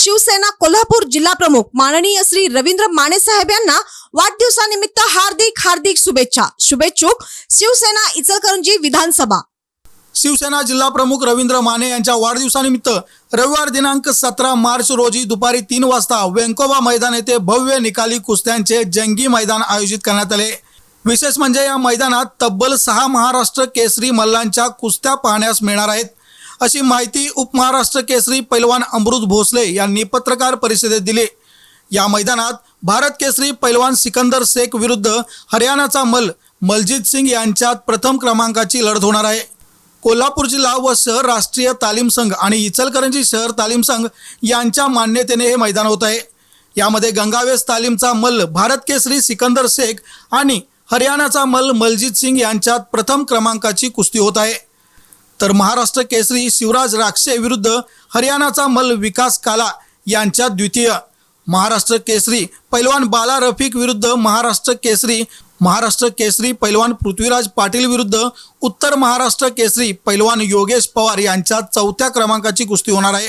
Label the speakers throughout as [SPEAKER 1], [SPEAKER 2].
[SPEAKER 1] शिवसेना कोल्हापूर जिल्हा प्रमुख माननीय श्री रवींद्र माने साहेब यांना वाढदिवसानिमित्त हार्दिक हार्दिक शुभेच्छा. शुभेच्छुक शिवसेना इचलकरंजी विधानसभा.
[SPEAKER 2] शिवसेना जिल्हा प्रमुख रवींद्र माने यांच्या वाढदिवसानिमित्त रविवार दिनांक सतरा मार्च रोजी दुपारी तीन वाजता वेंकोबा मैदान येथे भव्य निकाली कुस्त्यांचे जंगी मैदान आयोजित करण्यात आले. विशेष म्हणजे या मैदानात तब्बल सहा महाराष्ट्र केसरी मल्लांच्या कुस्त्या पाहण्यास मिळणार आहेत. अशी माहिती उपमहाराष्ट्र केसरी पैलवान अमृत भोसले यांनी पत्रकार परिषदेत दिली. या मैदानात भारत केसरी पैलवान सिकंदर शेख विरुद्ध हरियाणाचा मल मलजित सिंग यांच्यात प्रथम क्रमांकाची लढत होणार आहे. कोल्हापूर जिल्हा व शहर राष्ट्रीय तालीम संघ आणि इचलकरंजी शहर तालीम संघ यांच्या मान्यतेने हे मैदान होत आहे. यामध्ये गंगावेस तालीमचा मल्ल भारत केसरी सिकंदर शेख आणि हरियाणाचा मल्ल मलजित सिंग यांच्यात प्रथम क्रमांकाची कुस्ती होत आहे. तर महाराष्ट्र केसरी शिवराज राक्षे विरुद्ध हरियाणाचा मल विकास काला यांच्या द्वितीय. महाराष्ट्र केसरी पैलवान बाला रफिक विरुद्ध महाराष्ट्र केसरी महाराष्ट्र केसरी पैलवान पृथ्वीराज पाटील विरुद्ध उत्तर महाराष्ट्र केसरी पैलवान योगेश पवार यांच्या चौथ्या क्रमांकाची कुस्ती होणार आहे.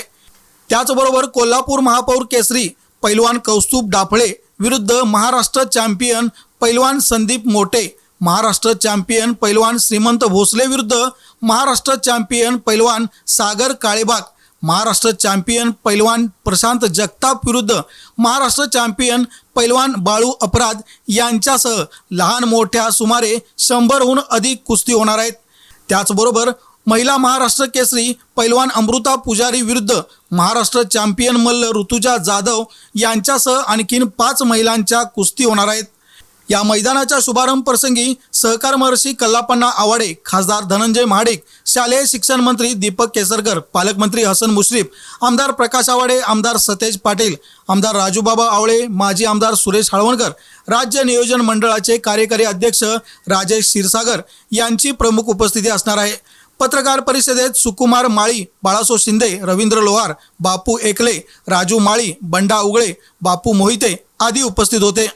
[SPEAKER 2] त्याचबरोबर कोल्हापूर महापौर केसरी पैलवान कौस्तुभ डाफळे विरुद्ध महाराष्ट्र चॅम्पियन पैलवान संदीप मोटे महाराष्ट्र चॅम्पियन पैलवान श्रीमंत भोसले विरुद्ध महाराष्ट्र चॅम्पियन पैलवान सागर काळेबाग महाराष्ट्र चॅम्पियन पैलवान प्रशांत जगताप विरुद्ध महाराष्ट्र चॅम्पियन पैलवान बाळू अपराध यांच्यासह लहान मोठ्या सुमारे शंभरहून अधिक कुस्ती होणार आहेत. त्याचबरोबर महिला महाराष्ट्र केसरी पैलवान अमृता पुजारी विरुद्ध महाराष्ट्र चॅम्पियन मल्ल ऋतुजा जाधव यांच्यासह आणखीन पाच महिलांच्या कुस्ती होणार आहेत. या मैदानाच्या शुभारंभ प्रसंगी सहकार महर्षी कल्लापण्णा आवाडे खासदार धनंजय महाडिक शालेय शिक्षण मंत्री दीपक केसरकर पालकमंत्री हसन मुश्रीफ आमदार प्रकाश आवाडे आमदार सतेज पाटील आमदार राजूबाबा आवळे माजी आमदार सुरेश हळवणकर राज्य नियोजन मंडळाचे कार्यकारी अध्यक्ष राजेश क्षीरसागर यांची प्रमुख उपस्थिती असणार आहे. पत्रकार परिषदेत सुकुमार माळी बाळासो शिंदे रवींद्र लोहार बापू एकले राजू माळी बंडा उगळे बापू मोहिते आदी उपस्थित होते.